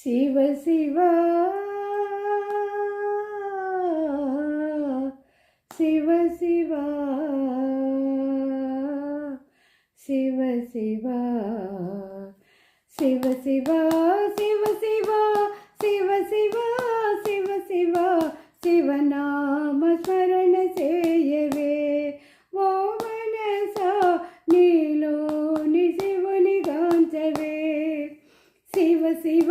శివ శివ శివ శివ శివ శివ శివ శివ శివ శివ శివ శివ శివ శివ శివనామ స్మరణ చేయవే ఓ మనస నీలోని శివుని గాంచవే. శివ శివ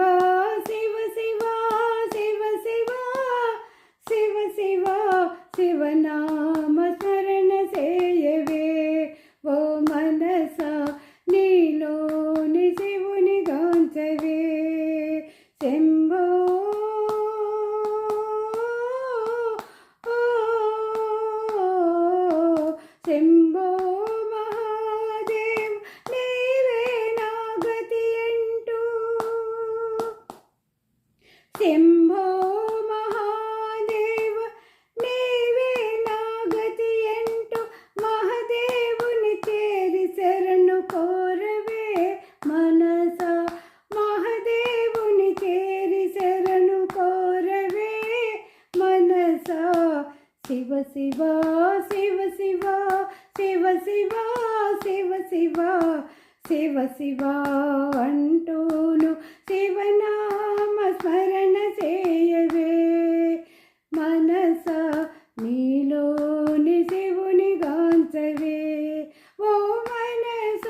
శంభో మహాదేవ నీవే నాగతి అంటూ మహదేవుని చేరి శరణు కోరవే మనస. మహదేవుని చేరి శరణు కోరవే మనస. శివ శివ శివ శివ శివ శివ శివ శివ శివ శివ అంటూను శివనామ స్మరణ చేయవే మనస నీలోని శివుని గాంచవే ఓ మనస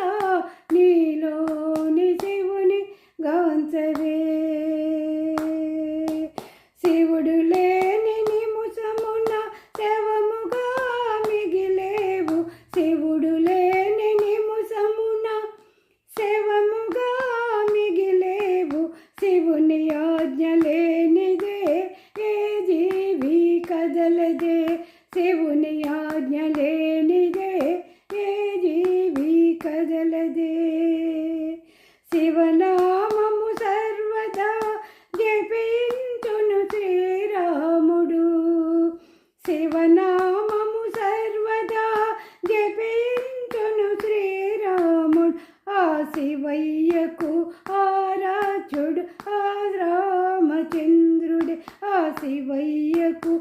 నీలోని శివుని గౌంచవే శివుడు లేని నిముసమున శవముగా మిగిలేవు. శివుడు లేని నిముసమున శవముగా మిగిలేవు. శివుని శివయ్యకు ఆరాధ్యుడు ఆ రామచంద్రుడు ఆ శివయ్యకు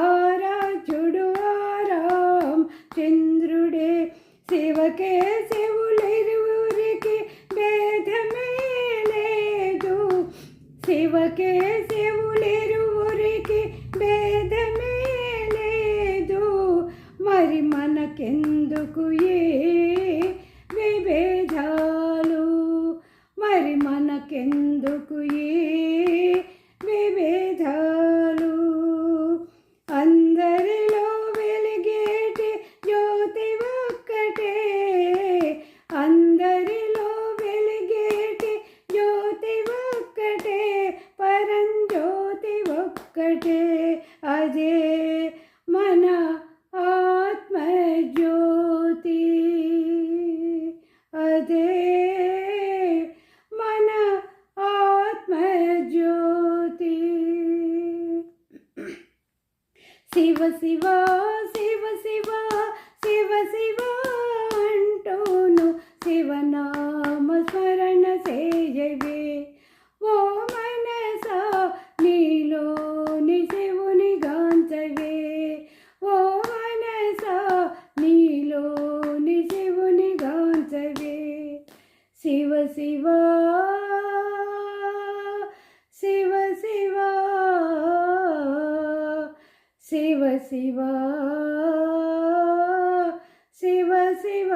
ఆరాధ్యుడు ఆ రామ చంద్రుడే శివకే శివులిరువురికి భేదమే లేదు. శివకే శివులిరువురికి భేదమే లేదు. మరి మనకెందుకు ఏ విభేదాలు మరి ఎందుకు ఈ విభేదాలు. అందరిలో వెలిగేటి జ్యోతి ఒక్కటే. అందరిలో వెలిగేటి జ్యోతి ఒక్కటే. పరంజ్యోతి ఒక్కటే. అదే శివ శివ శివ శివ శివ శివ అంటూను శివనా స్మరణ సేయవే ఓ మనస నీలోని శివుని గాంచవే ఓ మనస నీలోని శివుని గాంచవే శివ శివ శివ శివ శివ శివ శివ శివ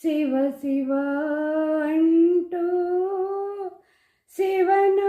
శివ శివ అంటూ శివను